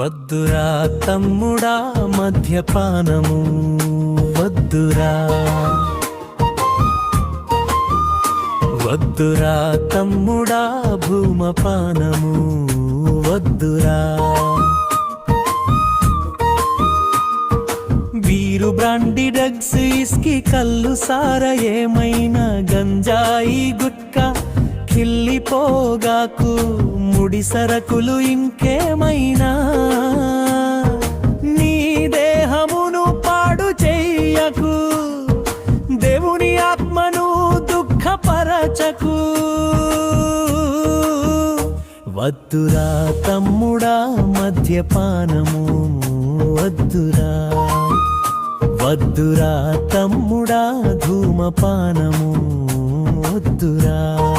వద్దురా తమ్ముడా మద్యపానము వద్దురా. వద్దురా తమ్ముడా భూమపానము వద్దురా. వీరు బ్రాండి డ్రగ్స్ ఇస్కి కళ్ళు సార ఏమైనా గంజాయి గుట్కా కిల్లిపోగాకు ముడి సరకులు ఇంకేమైనా? నీ దేహమును పాడు చెయ్యకు దేవుని ఆత్మను దుఃఖపరచకు. వద్దురా తమ్ముడా మద్యపానము వద్దురా. వద్దురా తమ్ముడా ధూమపానము వద్దురా.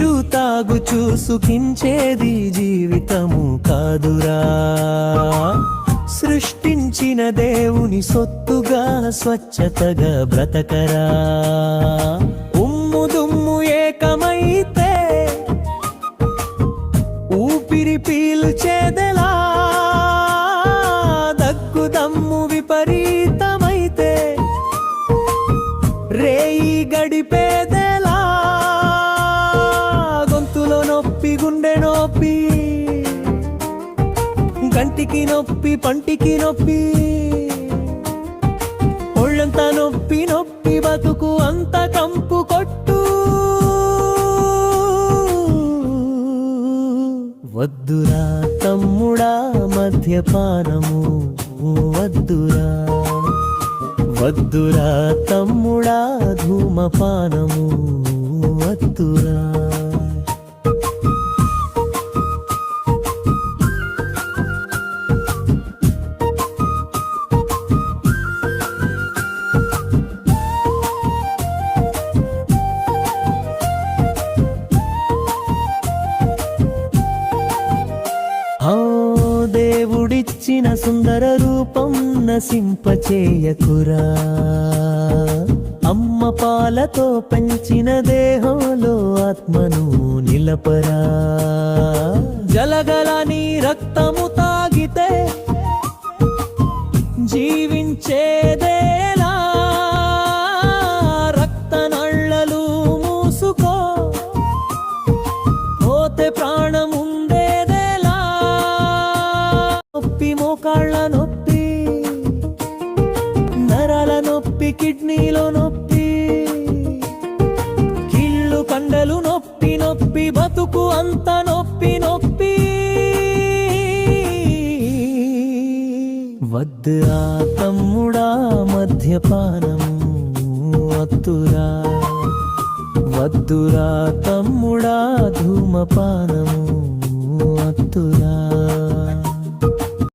తినుచు తాగుచు సుఖించేది జీవితము కాదురా. సృష్టించిన దేవుని సొత్తుగా స్వచ్ఛతగా బ్రతకరా. ఉమ్ము దుమ్ము ఏకమైతే ఊపిరి పీల్చేదెలా. దగ్గు దమ్ము విపరీతమైతే రేయి గడిపేదే నొప్పి గుండె నొప్పి కంటికి నొప్పి పంటికి నొప్పి ఒళ్ళంతా నొప్పి నొప్పి బతుకు అంత కంపు కొట్టు. వద్దురా తమ్ముడా మద్యపానము వద్దురా. వద్దురా తమ్ముడా ధూమపానము వద్దురా. దేవుడిచ్చిన సుందర రూపం నసింపచేయకురా అమ్మ పాలతో పెంచిన దేహంలో ఆత్మను నిలపరా. జలగల నీ రక్తము తాగితే జీవించేదేలా. రక్తనళ్ళలు మూసుకో. పోతే ప్రాణం నొప్పి మోకాళ్ళ నొప్పి నరాల నొప్పి కిడ్నీలో నొప్పి కీళ్ళు కండలు నొప్పి నొప్పి బతుకు అంత నొప్పి నొప్పి. వద్దురా తమ్ముడా మద్యపానము వద్దురా. వద్దురా తమ్ముడా ధూమపానము వద్దురా.